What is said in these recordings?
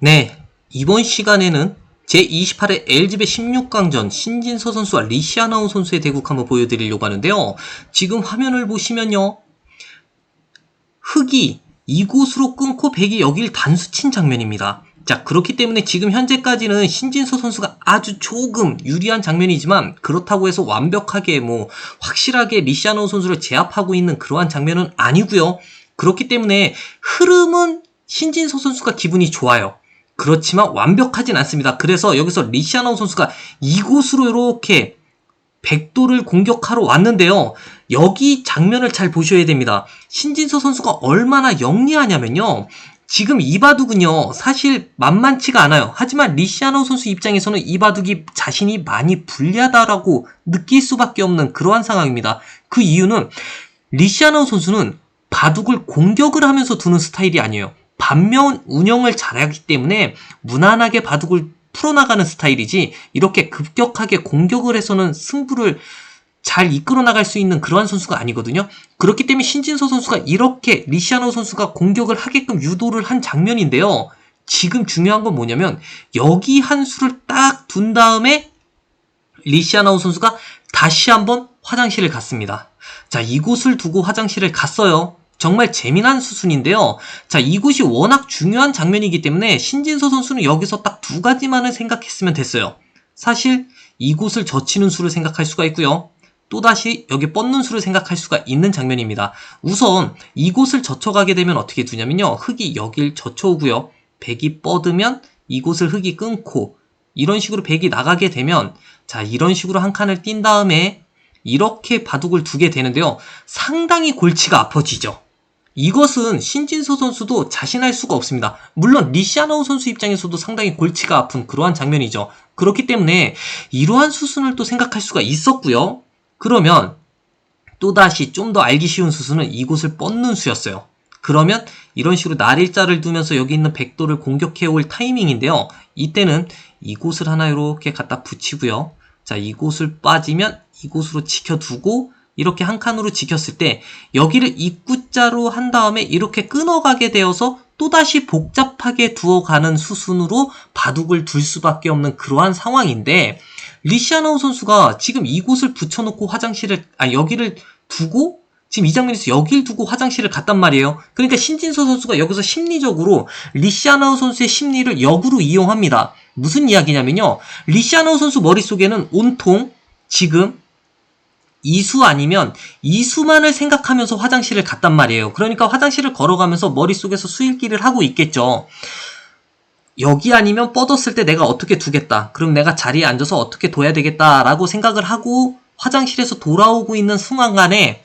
네, 이번 시간에는 제28회 LG배 16강전 신진서 선수와 리시아나우 선수의 대국 한번 보여드리려고 하는데요. 지금 화면을 보시면요. 흑이 이곳으로 끊고 백이 여길 단수 친 장면입니다. 자, 그렇기 때문에 지금 현재까지는 신진서 선수가 아주 조금 유리한 장면이지만 그렇다고 해서 완벽하게 뭐 확실하게 리시아노 선수를 제압하고 있는 그러한 장면은 아니고요. 그렇기 때문에 흐름은 신진서 선수가 기분이 좋아요. 그렇지만 완벽하진 않습니다. 그래서 여기서 리시아노 선수가 이곳으로 이렇게 백도를 공격하러 왔는데요. 여기 장면을 잘 보셔야 됩니다. 신진서 선수가 얼마나 영리하냐면요. 지금 이바둑은요, 사실 만만치가 않아요. 하지만 리시아노 선수 입장에서는 이바둑이 자신이 많이 불리하다라고 느낄 수밖에 없는 그러한 상황입니다. 그 이유는 리시아노 선수는 바둑을 공격을 하면서 두는 스타일이 아니에요. 반면 운영을 잘하기 때문에 무난하게 바둑을 풀어나가는 스타일이지 이렇게 급격하게 공격을 해서는 승부를 잘 이끌어 나갈 수 있는 그러한 선수가 아니거든요. 그렇기 때문에 신진서 선수가 이렇게 리시아노 선수가 공격을 하게끔 유도를 한 장면인데요. 지금 중요한 건 뭐냐면 여기 한 수를 딱 둔 다음에 리시아나우 선수가 다시 한번 화장실을 갔습니다. 자, 이곳을 두고 화장실을 갔어요. 정말 재미난 수순인데요. 자, 이곳이 워낙 중요한 장면이기 때문에 신진서 선수는 여기서 딱 두 가지만을 생각했으면 됐어요. 사실 이곳을 젖히는 수를 생각할 수가 있고요. 또다시 여기 뻗는 수를 생각할 수가 있는 장면입니다. 우선 이곳을 젖혀가게 되면 어떻게 두냐면요. 흙이 여길 젖혀오고요. 백이 뻗으면 이곳을 흙이 끊고 이런 식으로 백이 나가게 되면 자 이런 식으로 한 칸을 띈 다음에 이렇게 바둑을 두게 되는데요. 상당히 골치가 아파지죠. 이것은 신진서 선수도 자신할 수가 없습니다. 물론 리시아나우 선수 입장에서도 상당히 골치가 아픈 그러한 장면이죠. 그렇기 때문에 이러한 수순을 또 생각할 수가 있었고요. 그러면 또다시 좀 더 알기 쉬운 수순은 이곳을 뻗는 수였어요. 그러면 이런 식으로 날일자를 두면서 여기 있는 백도를 공격해 올 타이밍인데요. 이때는 이곳을 하나 이렇게 갖다 붙이고요. 자, 이곳을 빠지면 이곳으로 지켜두고 이렇게 한 칸으로 지켰을 때 여기를 입구 자로 한 다음에 이렇게 끊어가게 되어서 또다시 복잡하게 두어가는 수순으로 바둑을 둘 수밖에 없는 그러한 상황인데 리시아나우 선수가 지금 이곳을 붙여놓고 화장실을 아 여기를 두고 지금 이 장면에서 여길 두고 화장실을 갔단 말이에요. 그러니까 신진서 선수가 여기서 심리적으로 리시아나우 선수의 심리를 역으로 이용합니다. 무슨 이야기냐면요. 리시아나우 선수 머릿속에는 온통 지금 이수 아니면 이수만을 생각하면서 화장실을 갔단 말이에요. 그러니까 화장실을 걸어가면서 머릿속에서 수일기를 하고 있겠죠. 여기 아니면 뻗었을 때 내가 어떻게 두겠다. 그럼 내가 자리에 앉아서 어떻게 둬야 되겠다라고 생각을 하고 화장실에서 돌아오고 있는 순간간에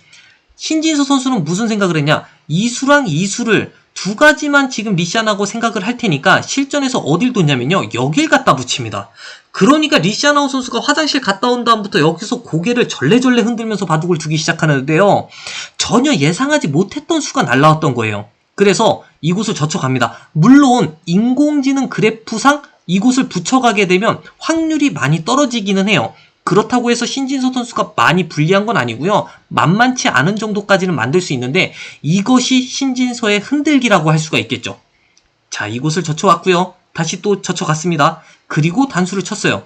신진서 선수는 무슨 생각을 했냐? 이수랑 이수를 두 가지만 지금 리시안하고 생각을 할 테니까 실전에서 어딜 뒀냐면요. 여길 갖다 붙입니다. 그러니까 리시아나우 선수가 화장실 갔다 온 다음부터 여기서 고개를 절레절레 흔들면서 바둑을 두기 시작하는데요. 전혀 예상하지 못했던 수가 날라왔던 거예요. 그래서 이곳을 젖혀갑니다. 물론 인공지능 그래프상 이곳을 붙여가게 되면 확률이 많이 떨어지기는 해요. 그렇다고 해서 신진서 선수가 많이 불리한 건 아니고요. 만만치 않은 정도까지는 만들 수 있는데 이것이 신진서의 흔들기라고 할 수가 있겠죠. 자, 이곳을 젖혀왔고요. 다시 또 젖혀갔습니다. 그리고 단수를 쳤어요.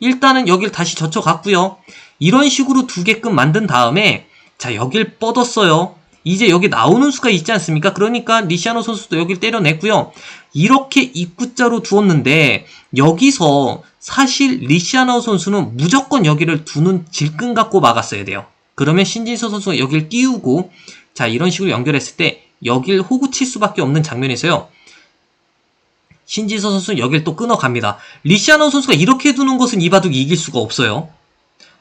일단은 여길 다시 젖혀갔고요. 이런 식으로 두 개끔 만든 다음에 자 여길 뻗었어요. 이제 여기 나오는 수가 있지 않습니까? 그러니까 리시아노 선수도 여길 때려냈고요. 이렇게 입구자로 두었는데 여기서 사실 리시아노 선수는 무조건 여기를 두는 질끈 갖고 막았어야 돼요. 그러면 신진서 선수가 여기를 띄우고 자 이런 식으로 연결했을 때 여길 호구 칠 수밖에 없는 장면에서요. 신지서 선수는 여길 또 끊어갑니다. 리시아노 선수가 이렇게 두는 것은 이 바둑이 이길 수가 없어요.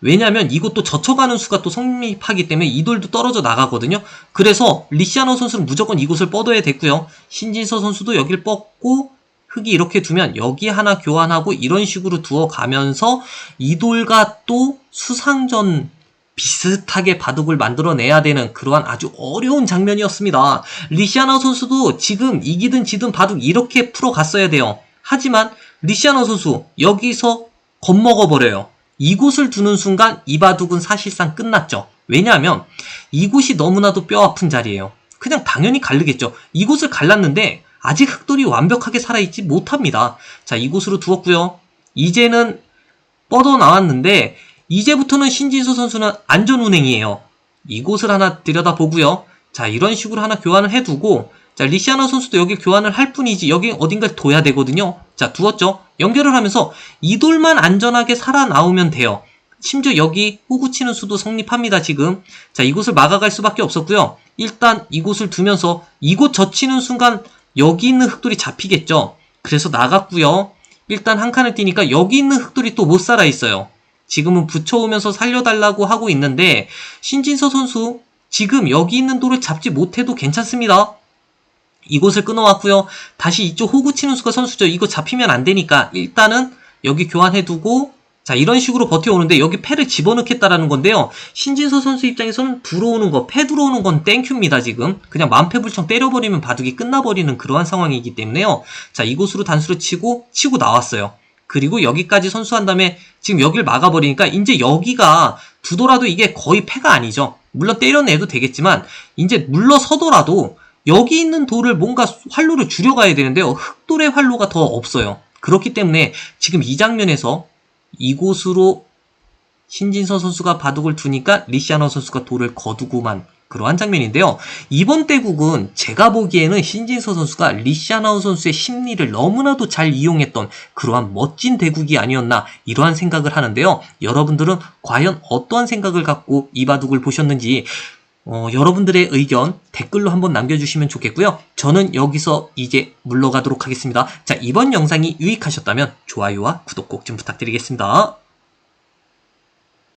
왜냐하면 이것도 젖혀가는 수가 또 성립하기 때문에 이돌도 떨어져 나가거든요. 그래서 리시아노 선수는 무조건 이곳을 뻗어야 됐고요. 신진서 선수도 여길 뻗고 흙이 이렇게 두면 여기 하나 교환하고 이런 식으로 두어가면서 이돌과 또 수상전 비슷하게 바둑을 만들어내야 되는 그러한 아주 어려운 장면이었습니다. 리시아나 선수도 지금 이기든 지든 바둑 이렇게 풀어갔어야 돼요. 하지만 리시아나 선수 여기서 겁먹어버려요. 이곳을 두는 순간 이 바둑은 사실상 끝났죠. 왜냐하면 이곳이 너무나도 뼈아픈 자리예요. 그냥 당연히 갈르겠죠. 이곳을 갈랐는데 아직 흑돌이 완벽하게 살아있지 못합니다. 자, 이곳으로 두었고요. 이제는 뻗어 나왔는데 이제부터는 신진수 선수는 안전 운행이에요. 이곳을 하나 들여다보고요. 자, 이런 식으로 하나 교환을 해두고 자, 리시아나 선수도 여기 교환을 할 뿐이지 여기 어딘가 둬야 되거든요. 자, 두었죠. 연결을 하면서 이 돌만 안전하게 살아나오면 돼요. 심지어 여기 호구 치는 수도 성립합니다, 지금. 자, 이곳을 막아갈 수밖에 없었고요. 일단 이곳을 두면서 이곳 젖히는 순간 여기 있는 흑돌이 잡히겠죠. 그래서 나갔고요. 일단 한 칸을 뛰니까 여기 있는 흑돌이 또 못 살아 있어요. 지금은 붙여오면서 살려달라고 하고 있는데 신진서 선수 지금 여기 있는 돌을 잡지 못해도 괜찮습니다. 이곳을 끊어왔고요. 다시 이쪽 호구 치는 수가 선수죠. 이거 잡히면 안 되니까 일단은 여기 교환해두고 자 이런 식으로 버텨오는데 여기 패를 집어넣겠다라는 건데요. 신진서 선수 입장에서는 들어오는 거, 패 들어오는 건 땡큐입니다 지금. 그냥 만패불청 때려버리면 바둑이 끝나버리는 그러한 상황이기 때문에요. 자 이곳으로 단수를 치고 치고 나왔어요. 그리고 여기까지 선수한 다음에 지금 여기를 막아버리니까 이제 여기가 두더라도 이게 거의 패가 아니죠. 물론 때려내도 되겠지만 이제 물러서더라도 여기 있는 돌을 뭔가 활로를 줄여가야 되는데요. 흑돌의 활로가 더 없어요. 그렇기 때문에 지금 이 장면에서 이곳으로 신진서 선수가 바둑을 두니까 리시아너 선수가 돌을 거두고만 그러한 장면인데요. 이번 대국은 제가 보기에는 신진서 선수가 리시아나우 선수의 심리를 너무나도 잘 이용했던 그러한 멋진 대국이 아니었나 이러한 생각을 하는데요. 여러분들은 과연 어떠한 생각을 갖고 이 바둑을 보셨는지 어, 여러분들의 의견 댓글로 한번 남겨주시면 좋겠고요. 저는 여기서 이제 물러가도록 하겠습니다. 자, 이번 영상이 유익하셨다면 좋아요와 구독 꼭 좀 부탁드리겠습니다.